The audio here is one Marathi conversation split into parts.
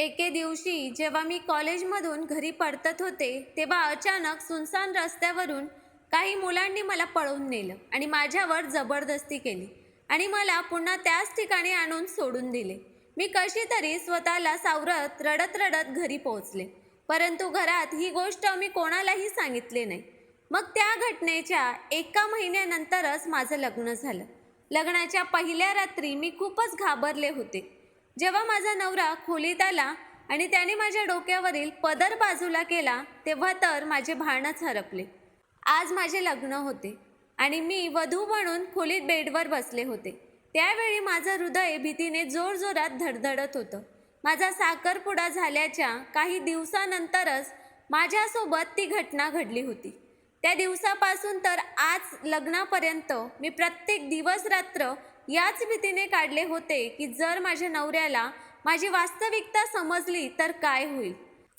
एके दिवशी जेव्हा मी कॉलेजमधून घरी परतत होते तेव्हा अचानक सुनसान रस्त्यावरून काही मुलांनी मला पळवून नेलं आणि माझ्यावर जबरदस्ती केली आणि मला पुन्हा त्याच ठिकाणी आणून सोडून दिले. मी कशी तरी स्वतःला सावरत रडत रडत घरी पोहोचले. परंतु घरात ही गोष्ट मी कोणालाही सांगितले नाही. मग त्या घटनेच्या एका महिन्यानंतरच माझं लग्न झालं. लग्नाच्या पहिल्या रात्री मी खूपच घाबरले होते. जेव्हा माझा नवरा खोलीत आला आणि त्याने माझ्या डोक्यावरील पदर बाजूला केला तेव्हा तर माझे भानच हरपले. आज माझे लग्न होते आणि मी वधू म्हणून खोलीत बेडवर बसले होते. त्यावेळी माझं हृदय भीतीने जोरजोरात धडधडत होतं. माझा साखरपुडा झाल्याच्या काही दिवसानंतरच माझ्यासोबत ती घटना घडली होती. त्या दिवसापासून तर आज लग्नापर्यंत मी प्रत्येक दिवस रात्र याच भीतीने काढले होते की जर माझ्या नवऱ्याला माझी वास्तविकता समजली तर काय होईल?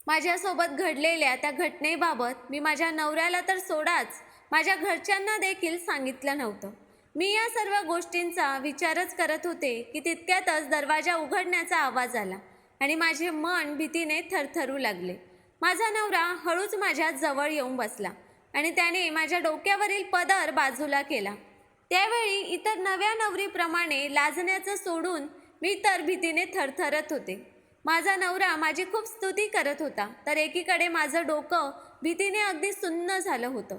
माझ्यासोबत घडलेल्या त्या घटनेबाबत मी माझ्या नवऱ्याला तर सोडाच माझ्या घरच्यांना देखील सांगितलं नव्हतं. मी या सर्व गोष्टींचा विचारच करत होते की तितक्यातच दरवाजा उघडण्याचा आवाज आला आणि माझे मन भीतीने थरथरू लागले. माझा नवरा हळूच माझ्या जवळ येऊन बसला आणि त्याने माझ्या डोक्यावरील पदर बाजूला केला. त्यावेळी इतर नव्या नवरीप्रमाणे लाजण्याचं सोडून मी तर भीतीने थरथरत होते. माझा नवरा माझी खूप स्तुती करत होता तर एकीकडे माझं डोकं भीतीने अगदी सुन्न झालं होतं.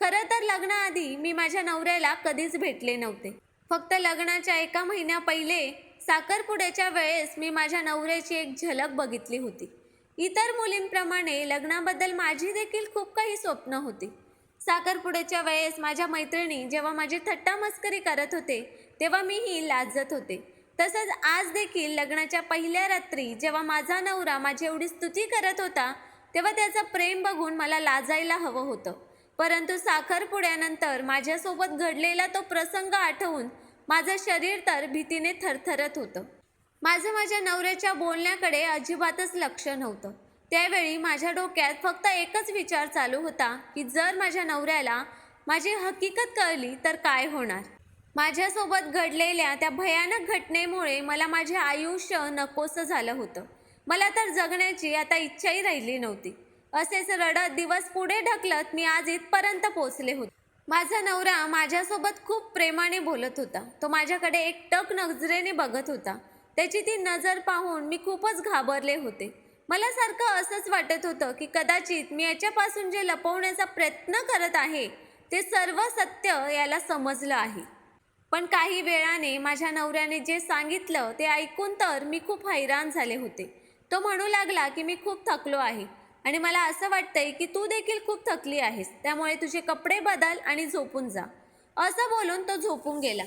खरं तर लग्नाआधी मी माझ्या नवऱ्याला कधीच भेटले नव्हते. फक्त लग्नाच्या एका महिन्या पहिले साखरपुड्याच्या वेळेस मी माझ्या नवऱ्याची एक झलक बघितली होती. इतर मुलींप्रमाणे लग्नाबद्दल माझी देखील खूप काही स्वप्न होती. साखरपुड्याच्या वेळेस माझ्या मैत्रिणी जेव्हा माझी थट्टा मस्करी करत होते तेव्हा मीही लाजत होते. तसंच आज देखील लग्नाच्या पहिल्या रात्री जेव्हा माझा नवरा माझी एवढी स्तुती करत होता तेव्हा त्याचं प्रेम बघून मला लाजायला हवं होतं. परंतु साखरपुड्यानंतर माझ्यासोबत घडलेला तो प्रसंग आठवून माझं शरीर तर भीतीने थरथरत होतं. माझं माझ्या नवऱ्याच्या बोलण्याकडे अजिबातच लक्ष नव्हतं. त्यावेळी माझ्या डोक्यात फक्त एकच विचार चालू होता की जर माझ्या नवऱ्याला माझी हकीकत कळली तर काय होणार? माझ्यासोबत घडलेल्या त्या भयानक घटनेमुळे मला माझे आयुष्य नकोसं झालं होतं. मला तर जगण्याची आता इच्छाही राहिली नव्हती. असेच रडत दिवस पुढे ढकलत मी आज इथपर्यंत पोचले होते. माझा नवरा माझ्यासोबत खूप प्रेमाने बोलत होता. तो माझ्याकडे एकटक नजरेने बघत होता. त्याची ती नजर पाहून मी खूपच घाबरले होते. मला सारखं असंच वाटत होतं की कदाचित मी याच्यापासून जे लपवण्याचा प्रयत्न करत आहे ते सर्व सत्य याला समजलं आहे. पण काही वेळाने माझ्या नवऱ्याने जे सांगितलं ते ऐकून तर मी खूप हैराण झाले होते. तो म्हणू लागला की मी खूप थकलो आहे आणि मला असं वाटतंय की तू देखील खूप थकली आहेस त्यामुळे तुझे कपडे बदल आणि झोपून जा. असं बोलून तो झोपून गेला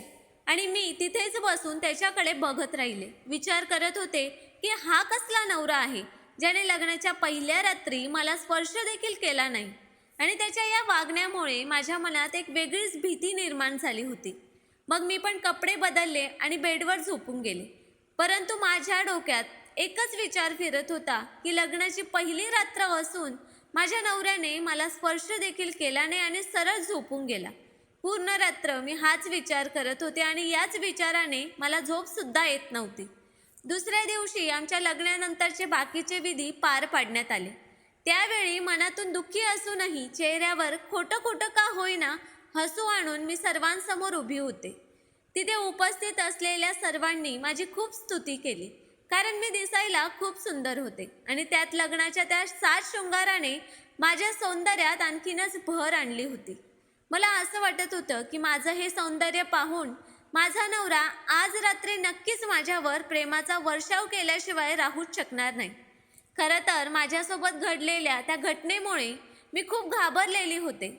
आणि मी तिथेच बसून त्याच्याकडे बघत राहिले. विचार करत होते की हा कसला नवरा आहे? ज्याने लग्नाच्या पहिल्या रात्री मला स्पर्श देखील केला नाही. आणि त्याच्या या वागण्यामुळे माझ्या मनात एक वेगळीच भीती निर्माण झाली होती. मग मी पण कपडे बदलले आणि बेडवर झोपून गेले. परंतु माझ्या डोक्यात एकच विचार फिरत होता की लग्नाची पहिली रात्र असून माझ्या नवऱ्याने मला स्पर्श देखील केला नाही आणि सरळ झोपून गेला. पूर्ण रात्र मी हाच विचार करत होते आणि याच विचाराने मला झोपसुद्धा येत नव्हती. दुसऱ्या दिवशी आमच्या लग्नानंतरचे बाकीचे विधी पार पाडण्यात आले. त्यावेळी मनातून दुःखी असूनही चेहऱ्यावर खोटं खोटं का होईना हसू आणून मी सर्वांसमोर उभी होते. तिथे उपस्थित असलेल्या सर्वांनी माझी खूप स्तुती केली कारण मी दिसायला खूप सुंदर होते आणि त्यात लग्नाच्या त्या सात शृंगाराने माझ्या सौंदर्यात आणखीनच भर आणली होती. मला असं वाटत होतं की माझं हे सौंदर्य पाहून माझा नवरा आज रात्री नक्कीच माझ्यावर प्रेमाचा वर्षाव केल्याशिवाय राहूच शकणार नाही. खरं तर माझ्यासोबत घडलेल्या त्या घटनेमुळे मी खूप घाबरलेली होते.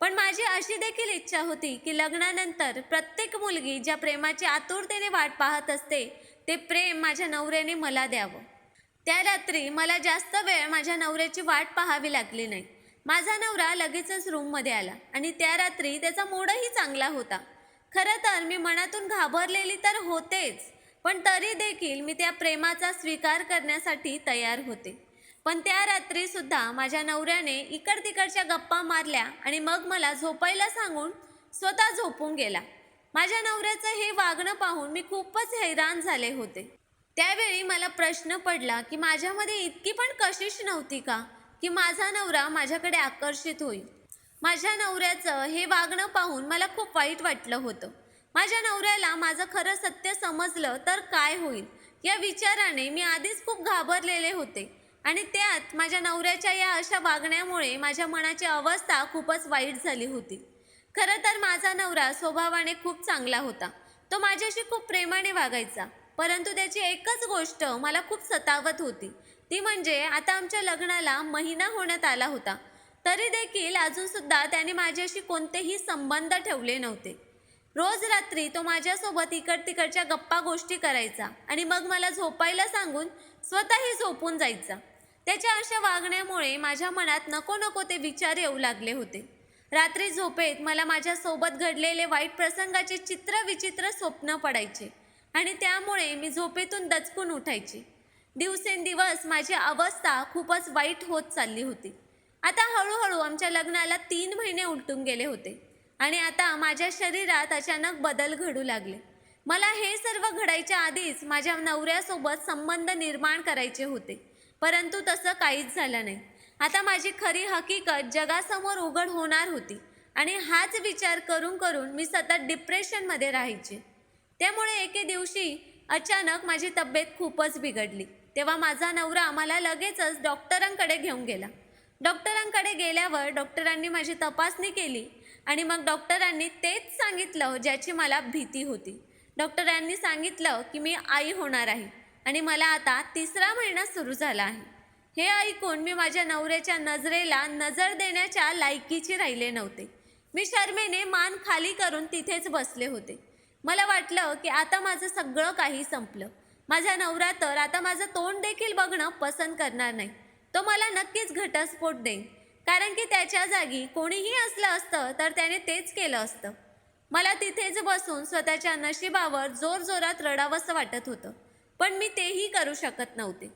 पण माझी अशी देखील इच्छा होती की लग्नानंतर प्रत्येक मुलगी ज्या प्रेमाची आतुरतेने वाट पाहत असते ते प्रेम माझ्या नवऱ्याने मला द्यावं. त्या रात्री मला जास्त वेळ माझ्या नवऱ्याची वाट पाहावी लागली नाही. माझा नवरा लगेचच रूममध्ये आला आणि त्या रात्री त्याचा मूडही चांगला होता. खरं तर मी मनातून घाबरलेली तर होतेच पण तरी देखील मी त्या प्रेमाचा स्वीकार करण्यासाठी तयार होते. पण त्या रात्रीसुद्धा माझ्या नवऱ्याने इकड तिकडच्या गप्पा मारल्या आणि मग मला झोपायला सांगून स्वतः झोपून गेला. माझ्या नवऱ्याचं हे वागणं पाहून मी खूपच हैराण झाले होते. त्यावेळी मला प्रश्न पडला की माझ्यामध्ये इतकी पण कशिश नव्हती का? की माझा नवरा माझ्याकडे आकर्षित होईल. माझ्या नवऱ्याचं हे वागणं पाहून मला खूप वाईट वाटलं होतं. माझ्या नवऱ्याला माझं खरं सत्य समजलं तर काय होईल? या विचाराने मी आधीच खूप घाबरलेले होते. आणि त्यात माझ्या नवऱ्याच्या या अशा वागण्यामुळे माझ्या मनाची अवस्था खूपच वाईट झाली होती. खरं तर माझा नवरा स्वभावाने खूप चांगला होता. तो माझ्याशी खूप प्रेमाने वागायचा. परंतु त्याची एकच गोष्ट मला खूप सतावत होती. ती म्हणजे आता आमच्या लग्नाला महिना होण्यात आला होता. तरी देखील अजून सुद्धा त्याने माझ्याशी कोणतेही संबंध ठेवले नव्हते. रोज रात्री तो माझ्यासोबत इकड तिकडच्या गप्पा गोष्टी करायचा आणि मग मला झोपायला सांगून स्वतःही झोपून जायचा. त्याच्या अशा वागण्यामुळे माझ्या मनात नको नको ते विचार येऊ लागले होते. रात्री झोपेत मला माझ्यासोबत घडलेले वाईट प्रसंगाचे चित्र विचित्र स्वप्न पडायचे आणि त्यामुळे मी झोपेतून दचकून उठायचे. दिवसेंदिवस माझी अवस्था खूपच वाईट होत चालली होती. आता हळूहळू आमच्या लग्नाला तीन महिने उलटून गेले होते. आणि आता माझ्या शरीरात अचानक बदल घडू लागले. मला हे सर्व घडायच्या आधीच माझ्या नवऱ्यासोबत संबंध निर्माण करायचे होते. परंतु तसं काहीच झालं नाही. आता माझी खरी हकीकत जगासमोर उघड होणार होती. आणि हाच विचार करून करून मी सतत डिप्रेशनमध्ये राहायचे. त्यामुळे एके दिवशी अचानक माझी तब्येत खूपच बिघडली. तेव्हा माझा नवरा मला लगेचच डॉक्टरांकडे घेऊन गेला. डॉक्टरांकडे गेल्यावर डॉक्टरांनी माझी तपासणी केली आणि मग डॉक्टरांनी तेच सांगितलं ज्याची मला भीती होती. डॉक्टरांनी सांगितलं की मी आई होणार आहे आणि मला आता तिसरा महिना सुरू झाला आहे. हे ऐकून मी माझ्या नवऱ्याच्या नजरेला नजर देण्याच्या लायकीचे राहिले नव्हते. मी शर्मेने मान खाली करून तिथेच बसले होते. मला वाटलं की आता माझं सगळं काही संपलं. माझा नवरा तर आता माझं तोंड देखील बघणं पसंत करणार नाही. तो मला नक्कीच घटस्फोट देईन. कारण की त्याच्या जागी कोणीही असलं असतं तर त्याने तेच केलं असतं. मला तिथेच बसून स्वतःच्या नशिबावर जोरजोरात रडावंसं वाटत होतं. पण मी तेही करू शकत नव्हते.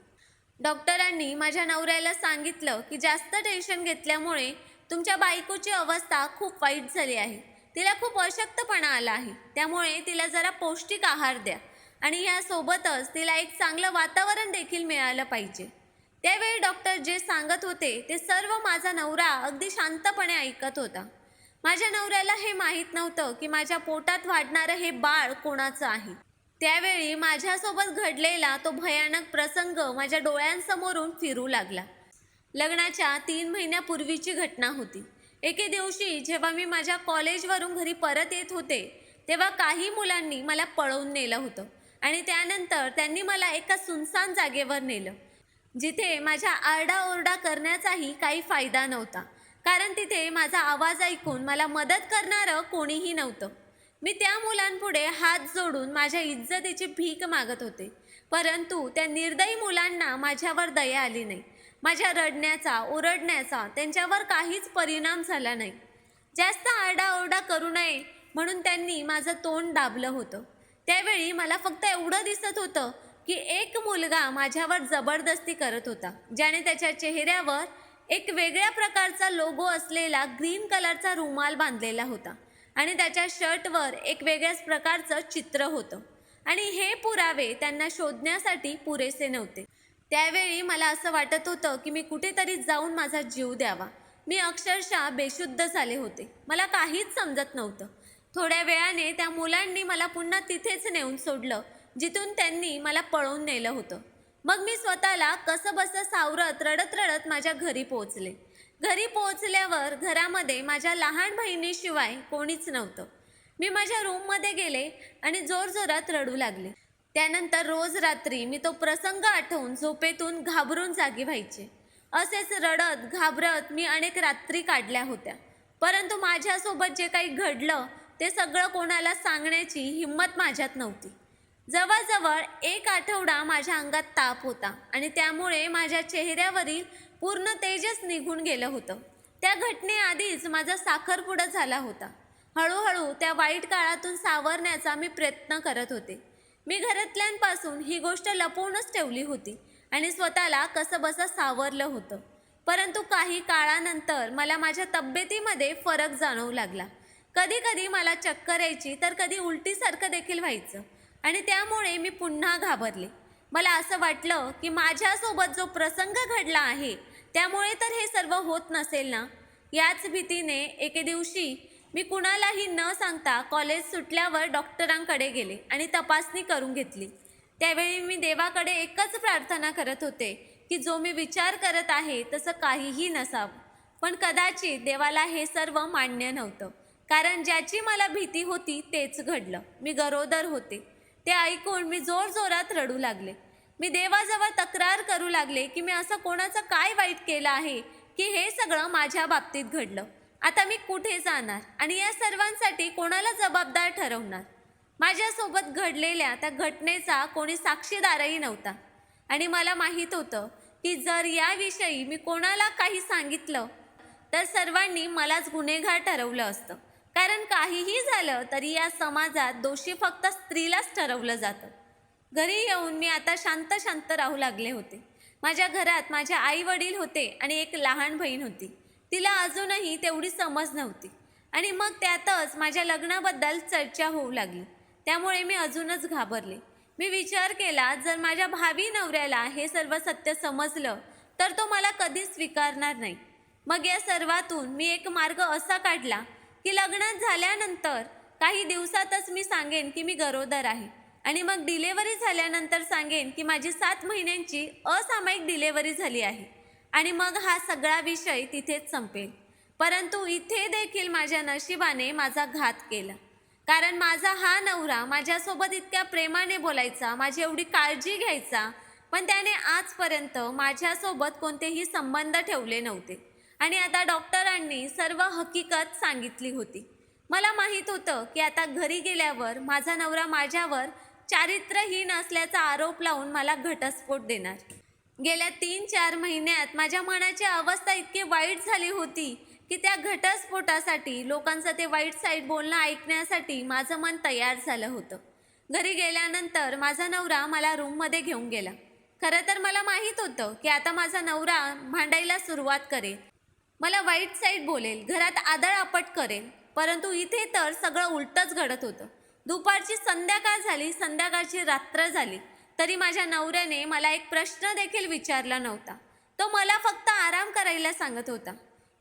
डॉक्टरांनी माझ्या नवऱ्याला सांगितलं की जास्त टेन्शन घेतल्यामुळे तुमच्या बायकोची अवस्था खूप वाईट झाली आहे. तिला खूप अशक्तपणा आला आहे. त्यामुळे तिला जरा पौष्टिक आहार द्या आणि यासोबतच तिला एक चांगलं वातावरण देखील मिळालं पाहिजे. त्यावेळी डॉक्टर जे सांगत होते ते सर्व माझा नवरा अगदी शांतपणे ऐकत होता. माझ्या नवऱ्याला हे माहीत नव्हतं की माझ्या पोटात वाढणारं हे बाळ कोणाचं आहे. त्यावेळी माझ्यासोबत घडलेला तो भयानक प्रसंग माझ्या डोळ्यांसमोरून फिरू लागला. लग्नाच्या तीन महिन्यापूर्वीची घटना होती. एके दिवशी जेव्हा मी माझ्या कॉलेजवरून घरी परत येत होते तेव्हा काही मुलांनी मला पळवून नेलं होतं आणि त्यानंतर त्यांनी मला एका सुनसान जागेवर नेलं. जिथे माझ्या आरडाओरडा करण्याचाही काही फायदा नव्हता. कारण तिथे माझा आवाज ऐकून मला मदत करणारं कोणीही नव्हतं. मी त्या मुलांपुढे हात जोडून माझ्या इज्जतीची भीक मागत होते. परंतु त्या निर्दयी मुलांना माझ्यावर दया आली नाही. माझ्या रडण्याचा ओरडण्याचा त्यांच्यावर काहीच परिणाम झाला नाही. जास्त आरडाओरडा करू नये म्हणून त्यांनी माझं तोंड दाबलं होतं. त्यावेळी मला फक्त एवढं दिसत होतं की एक मुलगा माझ्यावर जबरदस्ती करत होता ज्याने त्याच्या चेहऱ्यावर एक वेगळ्या प्रकारचा लोगो असलेला ग्रीन कलरचा रुमाल बांधलेला होता आणि त्याच्या शर्टवर एक वेगळ्याच प्रकारचं चित्र होतं. आणि हे पुरावे त्यांना शोधण्यासाठी पुरेसे नव्हते. त्यावेळी मला असं वाटत होतं की मी कुठेतरी जाऊन माझा जीव द्यावा. मी अक्षरशः बेशुद्ध झाले होते. मला काहीच समजत नव्हतं. थोड्या वेळाने त्या मुलांनी मला पुन्हा तिथेच नेऊन सोडलं. जिथून त्यांनी मला पळवून नेलं होतं. मग मी स्वतःला कसं बसं सावरत रडत रडत माझ्या घरी पोहोचले. घरी पोहोचल्यावर घरामध्ये माझ्या लहान बहिणीशिवाय कोणीच नव्हतं. मी माझ्या रूममध्ये गेले आणि जोरजोरात रडू लागले. त्यानंतर रोज रात्री मी तो प्रसंग आठवून झोपेतून घाबरून जागी व्हायचे. असेच रडत घाबरत मी अनेक रात्री काढल्या होत्या. परंतु माझ्यासोबत जे काही घडलं ते सगळं कोणाला सांगण्याची हिंमत माझ्यात नव्हती. जवळजवळ एक आठवडा माझ्या अंगात ताप होता आणि त्यामुळे माझ्या चेहऱ्यावरील पूर्ण तेजच निघून गेलं होतं. त्या घटनेआधीच माझा साखरपुडा झाला होता. हळूहळू त्या वाईट काळातून सावरण्याचा मी प्रयत्न करत होते. मी घरातल्यांपासून ही गोष्ट लपवूनच ठेवली होती आणि स्वतःला कसंबसं सावरलं होतं. परंतु काही काळानंतर मला माझ्या तब्येतीमध्ये फरक जाणवू लागला. कधी कधी मला चक्कर यायची तर कधी उलटीसारखं देखील व्हायचं. आणि त्यामुळे मी पुन्हा घाबरले. मला असं वाटलं की माझ्यासोबत जो प्रसंग घडला आहे त्यामुळे तर हे सर्व होत नसेल ना? याच भीतीने एके दिवशी मी कुणालाही न सांगता कॉलेज सुटल्यावर डॉक्टरांकडे गेले आणि तपासणी करून घेतली. त्यावेळी मी देवाकडे एकच प्रार्थना करत होते की जो मी विचार करत आहे तसं काहीही नसावं. पण कदाचित देवाला हे सर्व मान्य नव्हतं. कारण ज्याची मला भीती होती तेच घडलं. मी गरोदर होते. ते ऐकून मी जोरजोरात रडू लागले. मी देवाजवळ तक्रार करू लागले की मी असं कोणाचं काय वाईट केलं आहे की हे सगळं माझ्या बाबतीत घडलं. आता मी कुठे जाणार आणि या सर्वांसाठी कोणाला जबाबदार ठरवणार? माझ्यासोबत घडलेल्या त्या घटनेचा कोणी साक्षीदारही नव्हता. आणि मला माहीत होतं की जर याविषयी मी कोणाला काही सांगितलं तर सर्वांनी मलाच गुन्हेगार ठरवलं असतं. कारण काहीही झालं तरी या समाजात दोषी फक्त स्त्रीलाच ठरवलं जातं. घरी येऊन मी आता शांत शांत राहू लागले होते. माझ्या घरात माझे आई वडील होते आणि एक लहान बहीण होती. तिला अजूनही तेवढी समज नव्हती. आणि मग त्यातच माझ्या लग्नाबद्दल चर्चा होऊ लागली. त्यामुळे मी अजूनच घाबरले. मी विचार केला जर माझ्या भावी नवऱ्याला हे सर्व सत्य समजलं तर तो मला कधीच स्वीकारणार नाही. मग या सर्वातून मी एक मार्ग असा काढला की लग्न झाल्यानंतर काही दिवसातच मी सांगेन की मी गरोदर आहे. आणि मग डिलेवरी झाल्यानंतर सांगेन की माझी सात महिन्यांची असामायिक डिलेवरी झाली आहे. आणि मग हा सगळा विषय तिथेच संपेल. परंतु इथे देखील माझ्या नशिबाने माझा घात केला. कारण माझा हा नवरा माझ्यासोबत इतक्या प्रेमाने बोलायचा माझी एवढी काळजी घ्यायचा पण त्याने आजपर्यंत माझ्यासोबत कोणतेही संबंध ठेवले नव्हते. आणि आता डॉक्टरांनी सर्व हकीकत सांगितली होती. मला माहीत होतं की आता घरी गेल्यावर माझा नवरा माझ्यावर चारित्र्यहीन असल्याचा आरोप लावून मला घटस्फोट देणार. गेल्या तीन चार महिन्यात माझ्या मनाची अवस्था इतकी वाईट झाली होती की त्या घटस्फोटासाठी लोकांचं ते वाईट साईड बोलणं ऐकण्यासाठी माझं मन तयार झालं होतं. घरी गेल्यानंतर माझा नवरा मला रूममध्ये घेऊन गेला. खरं तर मला माहीत होतं की आता माझा नवरा भांडायला सुरुवात करेल. मला वाईट साईड बोलेल घरात आदळ आपट करेल परंतु इथे तर सगळं उलटच घडत होतं. दुपारची संध्याकाळ झाली संध्याकाळची रात्र झाली तरी माझ्या नवऱ्याने मला एक प्रश्न देखील विचारला नव्हता. तो मला फक्त आराम करायला सांगत होता.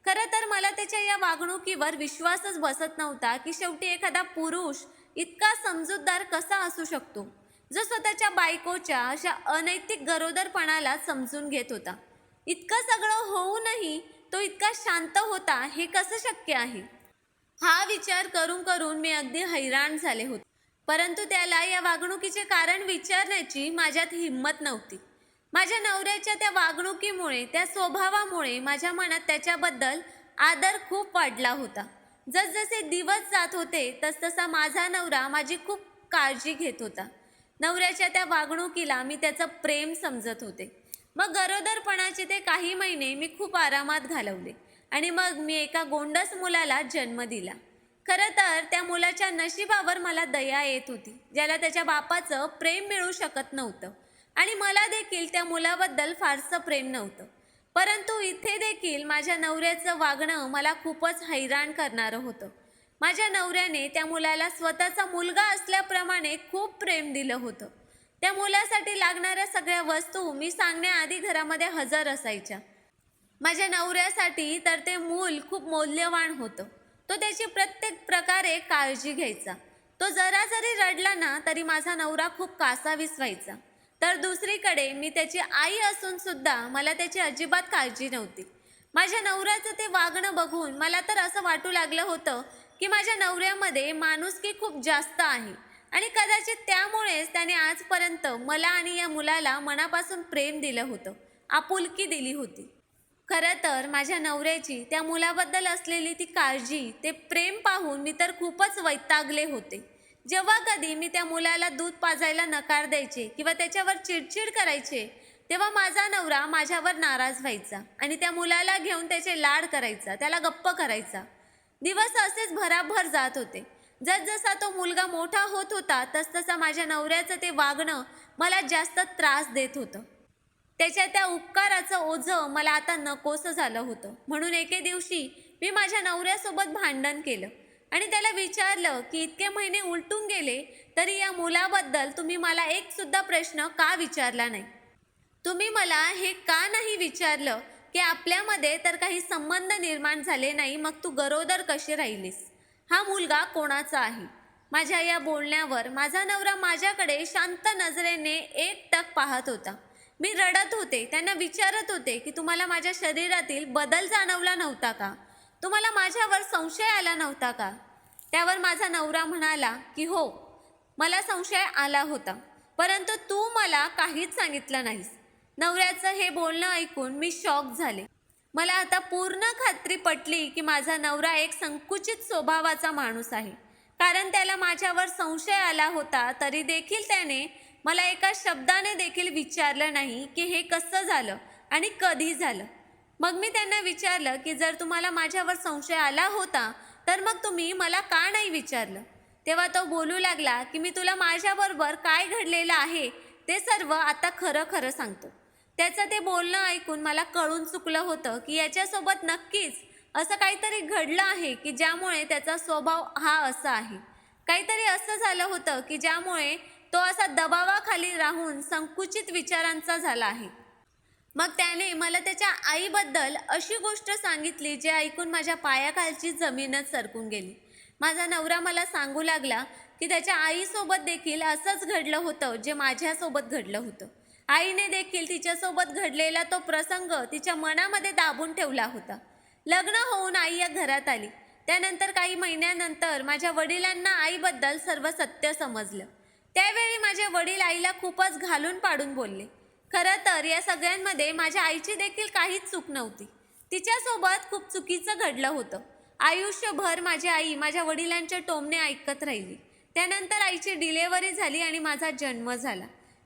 खरं तर मला त्याच्या या वागणुकीवर विश्वासच बसत नव्हता की शेवटी एखादा पुरुष इतका समजूतदार कसा असू शकतो? जो स्वतःच्या बायकोच्या अशा अनैतिक गरोदरपणाला समजून घेत होता. इतकं सगळं होऊनही तो इतका शांत होता हे कसं शक्य आहे? हा विचार करून करून मी अगदी हैराण झाले होते. परंतु त्याला या वागणुकीचे कारण विचारण्याची माझ्यात हिंमत नव्हती. माझ्या नवऱ्याच्या त्या वागणुकीमुळे त्या स्वभावामुळे माझ्या मनात त्याच्याबद्दल आदर खूप वाढला होता. जसजसे दिवस जात होते तसतसा माझा नवरा माझी खूप काळजी घेत होता. नवऱ्याच्या त्या वागणुकीला मी त्याचं प्रेम समजत होते. मग गरोदरपणाचे ते काही महिने मी खूप आरामात घालवले आणि मग मी एका गोंडस मुलाला जन्म दिला. खरं तर त्या मुलाच्या नशिबावर मला दया येत होती ज्याला त्याच्या बापाचं प्रेम मिळू शकत नव्हतं आणि मला देखील त्या मुलाबद्दल फारसं प्रेम नव्हतं. परंतु इथे देखील माझ्या नवऱ्याचं वागणं मला खूपच हैराण करणारं होतं. माझ्या नवऱ्याने त्या मुलाला स्वतःचा मुलगा असल्याप्रमाणे खूप प्रेम दिलं होतं. त्या मुलासाठी लागणाऱ्या सगळ्या वस्तू मी सांगण्याआधी घरामध्ये हजर असायच्या. माझ्या नवऱ्यासाठी तर ते मूल खूप मौल्यवान होतं. तो त्याची प्रत्येक प्रकारे काळजी घ्यायचा. तो जरा जरी रडला ना तरी माझा नवरा खूप कासावीस व्हायचा. तर दुसरीकडे मी त्याची आई असून सुद्धा मला त्याची अजिबात काळजी नव्हती. माझ्या नवऱ्याचं ते वागणं बघून मला तर असं वाटू लागलं होतं की माझ्या नवऱ्यामध्ये माणुसकी खूप जास्त आहे. आणि कदाचित त्यामुळेच त्याने आजपर्यंत मला आणि या मुलाला मनापासून प्रेम दिलं होतं आपुलकी दिली होती. खरं तर माझ्या नवऱ्याची त्या मुलाबद्दल असलेली ती काळजी ते प्रेम पाहून मी तर खूपच वैतागले होते. जेव्हा कधी मी त्या मुलाला दूध पाजायला नकार द्यायचे किंवा त्याच्यावर चिडचिड करायचे तेव्हा माझा नवरा माझ्यावर नाराज व्हायचा आणि त्या मुलाला घेऊन त्याचे लाड करायचा त्याला गप्प करायचा. दिवस असेच भराभर जात होते. जसजसा तो मुलगा मोठा होत होता तसतसा माझ्या नवऱ्याचं ते वागणं मला जास्त त्रास देत होतं. त्याच्या त्या उपकाराचं ओझं मला आता नकोसं झालं होतं. म्हणून एके दिवशी मी माझ्या नवऱ्यासोबत भांडण केलं आणि त्याला विचारलं की इतके महिने उलटून गेले तरी या मुलाबद्दल तुम्ही मला एक सुद्धा प्रश्न का विचारला नाही? तुम्ही मला हे का नाही विचारलं की आपल्यामध्ये तर काही संबंध निर्माण झाले नाही मग तू गरोदर कशी राहिलीस? हा मुलगा कोणाचा आहे? माझ्या या बोलण्यावर माझा नवरा माझ्याकडे शांत नजरेने एकटक पाहत होता. मी रडत होते त्यांना विचारत होते की तुम्हाला माझ्या शरीरातील बदल जाणवला नव्हता का? तुम्हाला माझ्यावर संशय आला नव्हता का? त्यावर माझा नवरा म्हणाला की हो मला संशय आला होता परंतु तू मला काहीच सांगितलं नाहीस. नवऱ्याचं हे बोलणं ऐकून मी शॉक झाले. मला आता पूर्ण खात्री पटली की माझा नवरा एक संकुचित स्वभावाचा माणूस आहे. कारण त्याला माझ्यावर संशय आला होता तरी देखील त्याने मला एका शब्दाने देखील विचारलं नाही की हे कसं झालं आणि कधी झालं. मग मी त्यांना विचारलं की जर तुम्हाला माझ्यावर संशय आला होता तर मग तुम्ही मला का नाही विचारलं? तेव्हा तो बोलू लागला की मी तुला माझ्याबरोबर काय घडलेलं आहे ते सर्व आता खरं खरं सांगतो. त्याचं ते बोलणं ऐकून मला कळून चुकलं होतं की याच्यासोबत नक्कीच असं काहीतरी घडलं आहे की ज्यामुळे त्याचा स्वभाव हा असा आहे. काहीतरी असं झालं होतं की ज्यामुळे तो असा दबावाखाली राहून संकुचित विचारांचा झाला आहे. मग त्याने मला त्याच्या आईबद्दल अशी गोष्ट सांगितली जे ऐकून माझ्या पायाखालची जमीनच सरकून गेली. माझा नवरा मला सांगू लागला की त्याच्या आईसोबत देखील असंच घडलं होतं जे माझ्यासोबत घडलं होतं. आईने देखील तिच्यासोबत घडलेला तो प्रसंग तिच्या मनामध्ये दाबून ठेवला होता. लग्न होऊन आई या घरात आली. त्यानंतर काही महिन्यानंतर माझ्या वडिलांना आईबद्दल सर्व सत्य समजलं. त्यावेळी माझे वडील आईला खूपच घालून पाडून बोलले. खरं तर या सगळ्यांमध्ये माझ्या आईची देखील काहीच चूक नव्हती. तिच्यासोबत खूप चुकीचं घडलं होतं. आयुष्यभर माझी आई माझ्या वडिलांच्या टोमणे ऐकत राहिली. त्यानंतर आईची डिलेवरी झाली आणि माझा जन्म झाला.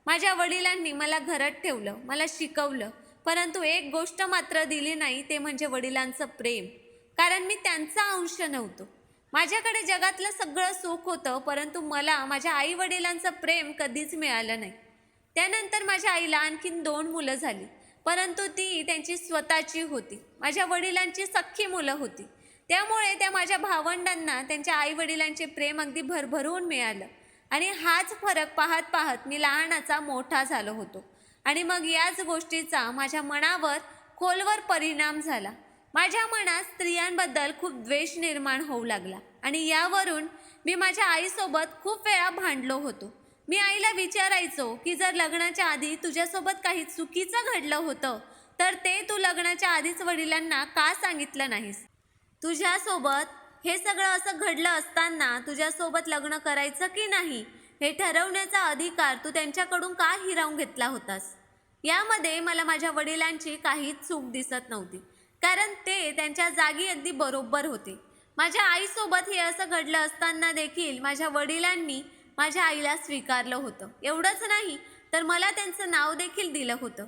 माझ्या वडिलांनी मला घरात ठेवलं मला शिकवलं. परंतु एक गोष्ट मात्र दिली नाही ते म्हणजे वडिलांचं प्रेम. कारण मी त्यांचा अंश नव्हतो. माझ्याकडे जगातलं सगळं सुख होतं परंतु मला माझ्या आई वडिलांचं प्रेम कधीच मिळालं नाही. त्यानंतर माझ्या आईला आणखीन दोन मुलं झाली. परंतु ती त्यांची स्वतःची होती. माझ्या वडिलांची सख्खी मुलं होती. त्यामुळे त्या माझ्या भावंडांना त्यांच्या आई वडिलांचे प्रेम अगदी भरभरून मिळालं. आणि हाच फरक पाहत पाहत मी लहानाचा मोठा झालो होतो. आणि मग याच गोष्टीचा माझ्या मनावर खोलवर परिणाम झाला. माझ्या मनात स्त्रियांबद्दल खूप द्वेष निर्माण होऊ लागला आणि यावरून मी माझ्या आईसोबत खूप वेळा भांडलो होतो. मी आईला विचारायचो की जर लग्नाच्या आधी तुझ्यासोबत काही चुकीचं घडलं होतं तर ते तू लग्नाच्या आधीच वडिलांना का सांगितलं नाहीस? तुझ्यासोबत हे सगळं असं घडलं असताना तुझ्यासोबत लग्न करायचं की नाही हे ठरवण्याचा अधिकार तू त्यांच्याकडून का हिरावून घेतला होतास? यामध्ये मला माझ्या वडिलांची काहीच चूक दिसत नव्हती. कारण ते त्यांच्या जागी अगदी बरोबर होते. माझ्या आईसोबत हे असं घडलं असताना देखील माझ्या वडिलांनी माझ्या आईला स्वीकारलं होतं. एवढंच नाही तर मला त्यांचं नाव देखील दिलं होतं.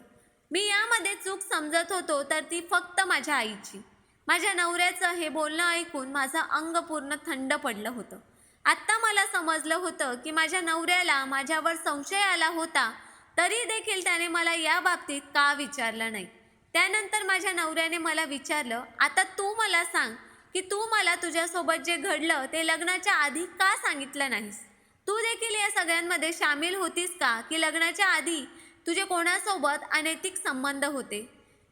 मी यामध्ये चूक समजत होतो तर ती फक्त माझ्या आईची. माझ्या नवऱ्याचं हे बोलणं ऐकून माझं अंग पूर्ण थंड पडलं होतं. आत्ता मला समजलं होतं की माझ्या नवऱ्याला माझ्यावर संशय आला होता तरी देखील त्याने मला या बाबतीत का विचारलं नाही? त्यानंतर माझ्या नवऱ्याने मला विचारलं आता तू मला सांग की तू मला तुझ्यासोबत जे घडलं ते लग्नाच्या आधी का सांगितलं नाहीस? तू देखील या सगळ्यांमध्ये सामील होतीस का की लग्नाच्या आधी तुझे कोणासोबत अनैतिक संबंध होते?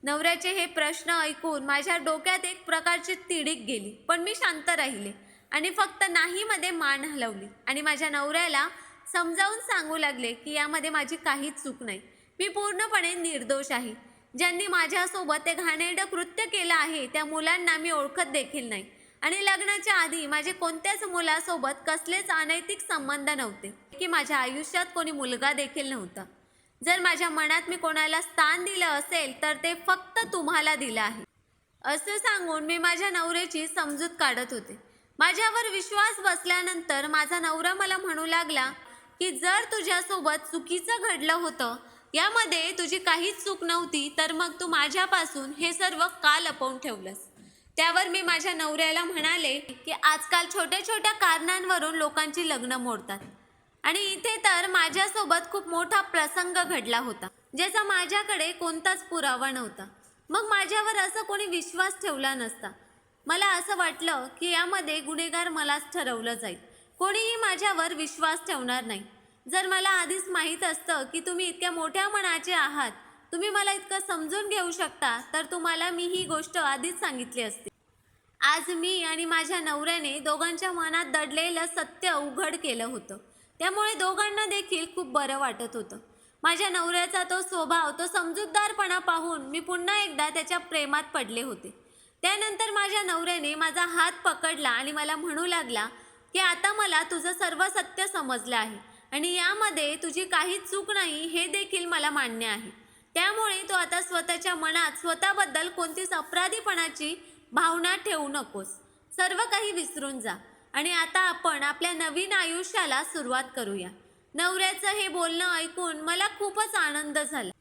नवऱ्याचे हे प्रश्न ऐकून माझ्या डोक्यात एक प्रकारची तिडीक गेली. पण मी शांत राहिले आणि फक्त नाहीमध्ये मान हलवली आणि माझ्या नवऱ्याला समजावून सांगू लागले की यामध्ये माझी काहीच चूक नाही. मी पूर्णपणे निर्दोष आहे. ज्यांनी माझ्यासोबत ते घाणेरडं कृत्य केलं आहे त्या मुलांना मी ओळखत देखील नाही. आणि लग्नाच्या आधी माझे कोणत्याच मुलासोबत कसलेच अनैतिक संबंध नव्हते की माझ्या आयुष्यात कोणी मुलगा देखील नव्हता. जर माझ्या मनात मी कोणाला स्थान दिलं असेल तर ते फक्त तुम्हाला दिलं आहे. असं सांगून मी माझ्या नवऱ्याची समजूत काढत होते. माझ्यावर विश्वास बसल्यानंतर माझा नवरा मला म्हणू लागला की जर तुझ्यासोबत चुकीचं घडलं होतं यामध्ये तुझी काहीच चूक नव्हती तर मग तू माझ्यापासून हे सर्व का लपवून ठेवलंस? त्यावर मी माझ्या नवऱ्याला म्हणाले की आजकाल छोट्या छोट्या कारणांवरून लोकांची लग्न मोडतात. आणि इथे तर माझ्यासोबत खूप मोठा प्रसंग घडला होता ज्याचा माझ्याकडे कोणताच पुरावा नव्हता. मग माझ्यावर असं कोणी विश्वास ठेवला नसता. मला असं वाटलं की यामध्ये गुन्हेगार मलाच ठरवलं जाईल. कोणीही माझ्यावर विश्वास ठेवणार नाही. जर मला आधीच माहीत असतं की तुम्ही इतक्या मोठ्या मनाचे आहात तुम्ही मला इतकं समजून घेऊ शकता तर तुम्हाला मी ही गोष्ट आधीच सांगितली असते. आज मी आणि माझ्या नवऱ्याने दोघांच्या मनात दडलेलं सत्य उघड केलं होतं. त्यामुळे दोघांना देखील खूप बरं वाटत होतं. माझ्या नवऱ्याचा तो स्वभाव तो समजूतदारपणा पाहून मी पुन्हा एकदा त्याच्या प्रेमात पडले होते. त्यानंतर माझ्या नवऱ्याने माझा हात पकडला आणि मला म्हणू लागला की आता मला तुझं सर्व सत्य समजलं आहे आणि यामध्ये तुझी काहीच चूक नाही हे देखील मला मान्य आहे. त्यामुळे तू आता स्वतःच्या मनात स्वतःबद्दल कोणतीच अपराधीपणाची भावना ठेवू नकोस. सर्व काही विसरून जा. आणि आता आपण आपल्या नवीन आयुष्याला सुरुवात करूया. नवऱ्याचं हे बोलणं ऐकून मला खूपच आनंद झाला.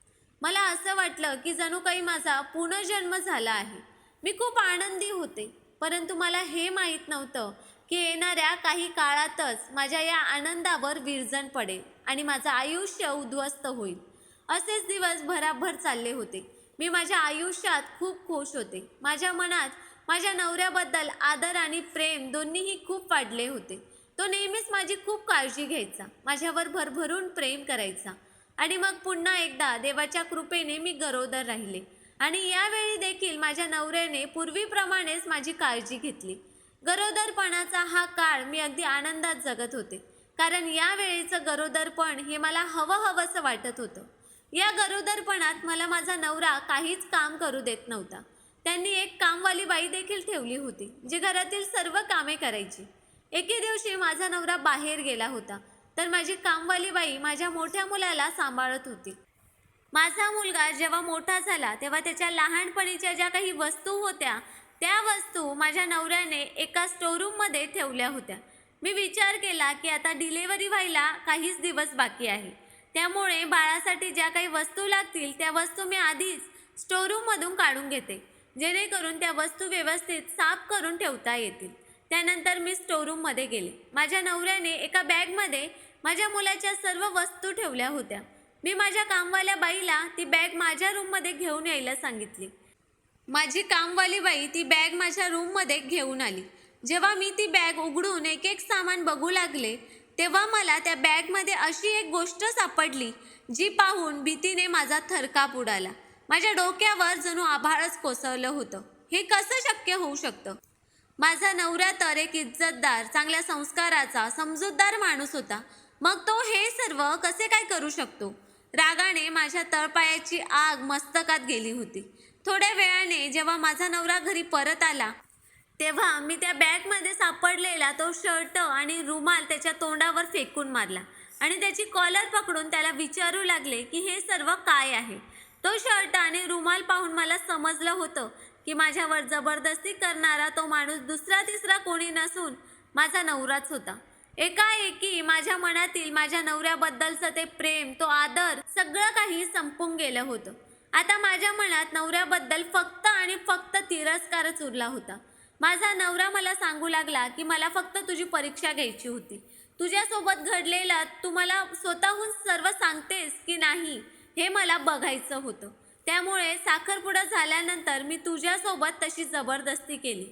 मला असं वाटलं की जणू काही माझा पुनर्जन्म झाला आहे. मी खूप आनंदी होते. परंतु मला हे माहीत नव्हतं की येणाऱ्या काही काळातच माझ्या या आनंदावर विरजण पडेल आणि माझं आयुष्य उद्ध्वस्त होईल. असेच दिवस भराभर चालले होते. मी माझ्या आयुष्यात खूप खुश होते. माझ्या मनात माझ्या नवऱ्याबद्दल आदर आणि प्रेम दोन्हीही खूप वाढले होते. तो नेहमीच माझी खूप काळजी घ्यायचा. माझ्यावर भरभरून प्रेम करायचा. आणि मग पुन्हा एकदा देवाच्या कृपेने मी गरोदर राहिले. आणि यावेळी देखील माझ्या नवऱ्याने पूर्वीप्रमाणेच माझी काळजी घेतली. गरोदरपणाचा हा काळ मी अगदी आनंदात जगत होते. कारण यावेळीचं गरोदरपण हे मला हवं हवंसं वाटत होतं. या गरोदरपणात मला माझा नवरा काहीच काम करू देत नव्हता. त्यांनी एक कामवाली बाई देखील ठेवली होती जी घरातील सर्व कामे करायची. एके दिवशी माझा नवरा बाहेर गेला होता तर माझी कामवाली बाई माझ्या मोठ्या मुलाला सांभाळत होती. माझा मुलगा जेव्हा मोठा झाला तेव्हा त्याच्या लहानपणीच्या ज्या काही वस्तू होत्या त्या वस्तू माझ्या नवऱ्याने एका स्टोरूममध्ये ठेवल्या होत्या. मी विचार केला की आता डिलेवरी व्हायला काहीच दिवस बाकी आहे. त्यामुळे बाळासाठी ज्या काही वस्तू लागतील त्या वस्तू मी आधीच स्टोरूममधून काढून घेते. जेणेकरून त्या वस्तू व्यवस्थित साफ करून ठेवता येतील. त्यानंतर मी स्टोरूममध्ये गेले. माझ्या नवऱ्याने एका बॅगमध्ये माझ्या मुलाच्या सर्व वस्तू ठेवल्या होत्या. मी माझ्या कामवाल्या बाईला ती बॅग माझ्या रूममध्ये घेऊन यायला सांगितली. माझी कामवाली बाई ती बॅग माझ्या रूममध्ये घेऊन आली. जेव्हा मी ती बॅग उघडून एक एक सामान बघू लागले तेव्हा मला त्या बॅगमध्ये अशी एक गोष्ट सापडली जी पाहून भीतीने माझा थरकाप उडाला. माझ्या डोक्यावर जणू आभाळच कोसळलं होतं. हे कसं शक्य होऊ शकतं? माझा नवरा तर एक इज्जतदार चांगल्या संस्काराचा समजूतदार माणूस होता. मग तो हे सर्व कसे काय करू शकतो? रागाने माझ्या तळपायाची आग मस्तकात गेली होती. थोड्या वेळाने जेव्हा माझा नवरा घरी परत आला तेव्हा मी त्या बॅगमध्ये सापडलेला तो शर्ट आणि रुमाल त्याच्या तोंडावर फेकून मारला आणि त्याची कॉलर पकडून त्याला विचारू लागले की हे सर्व काय आहे? तो शर्ट आणि रुमाल पाहून मला समजलं होतं की माझ्यावर जबरदस्ती करणारा तो माणूस दुसरा तिसरा कोणी नसून माझा नवराच होता. एकाएकी माझ्या मनातील माझ्या नवऱ्याबद्दलचं ते प्रेम तो आदर सगळं काही संपून गेलं होतं. आता माझ्या मनात नवऱ्याबद्दल फक्त आणि फक्त तिरस्कारच उरला होता. माझा नवरा मला सांगू लागला की मला फक्त तुझी परीक्षा घ्यायची होती. तुझ्यासोबत घडलेला तू मला स्वतःहून सर्व सांगतेस की नाही? हे मला बघायचं होतं. त्यामुळे साखरपुडा झाल्यानंतर मी तुझ्यासोबत तशी जबरदस्ती केली.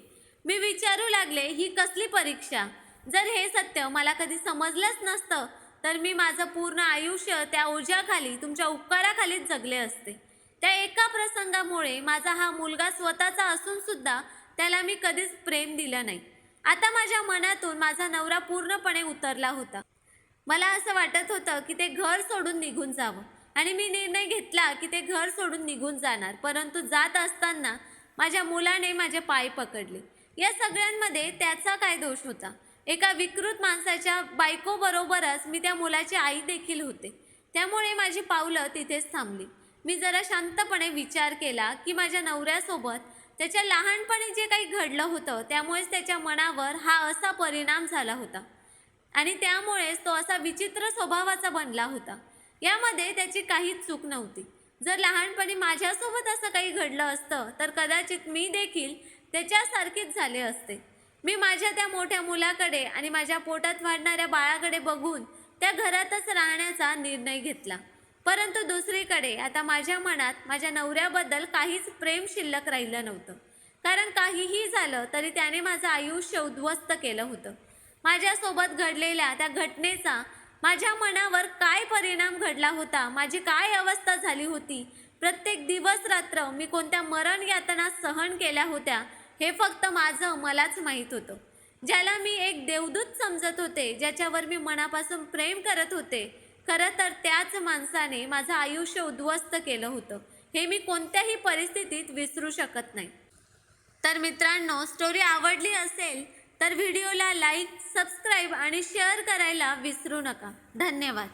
मी विचारू लागले ही कसली परीक्षा? जर हे सत्य मला कधी समजलंच नसतं तर मी माझं पूर्ण आयुष्य त्या ओझ्याखाली तुमच्या उपकाराखालीच जगले असते. त्या एका प्रसंगामुळे माझा हा मुलगा स्वतःचा असून सुद्धा त्याला मी कधीच प्रेम दिलं नाही. आता माझ्या मनातून माझा नवरा पूर्णपणे उतरला होता. मला असं वाटत होतं की ते घर सोडून निघून जावं. आणि मी निर्णय घेतला की ते घर सोडून निघून जाणार. परंतु जात असताना माझ्या मुलाने माझे पाय पकडले. या सगळ्यांमध्ये त्याचा काय दोष होता? एका विकृत माणसाच्या बायकोबरोबरच मी त्या मुलाची आई देखील होते. त्यामुळे माझी पावलं तिथेच थांबली. मी जरा शांतपणे विचार केला की माझ्या नवऱ्यासोबत त्याच्या लहानपणी जे काही घडलं होतं त्यामुळेच त्याच्या मनावर हा असा परिणाम झाला होता. आणि त्यामुळेच तो असा विचित्र स्वभावाचा बनला होता. यामध्ये त्याची काहीच चूक नव्हती. जर लहानपणी माझ्यासोबत असं काही घडलं असतं तर कदाचित मी देखील त्याच्यासारखीच झाले असते. मी माझ्या त्या मोठ्या मुलाकडे आणि माझ्या पोटात वाढणाऱ्या बाळाकडे बघून त्या घरातच राहण्याचा निर्णय घेतला. परंतु दुसरीकडे आता माझ्या मनात माझ्या नवऱ्याबद्दल काहीच प्रेम शिल्लक राहिलं नव्हतं. कारण काहीही झालं तरी त्याने माझं आयुष्य उद्ध्वस्त केलं होतं. माझ्यासोबत घडलेल्या त्या घटनेचा माझ्या मनावर काय परिणाम घडला होता? माझी काय अवस्था झाली होती? प्रत्येक दिवस रात्र मी कोणत्या मरण यातना सहन केल्या होत्या हे फक्त माझं मलाच माहीत होतं. ज्याला मी एक देवदूत समजत होते ज्याच्यावर मी मनापासून प्रेम करत होते खरं तर त्याच माणसाने माझं आयुष्य उद्ध्वस्त केलं होतं. हे मी कोणत्याही परिस्थितीत विसरू शकत नाही. तर मित्रांनो स्टोरी आवडली असेल तर व्हिडिओला लाईक सबस्क्राईब आणि शेअर करायला विसरू नका. धन्यवाद.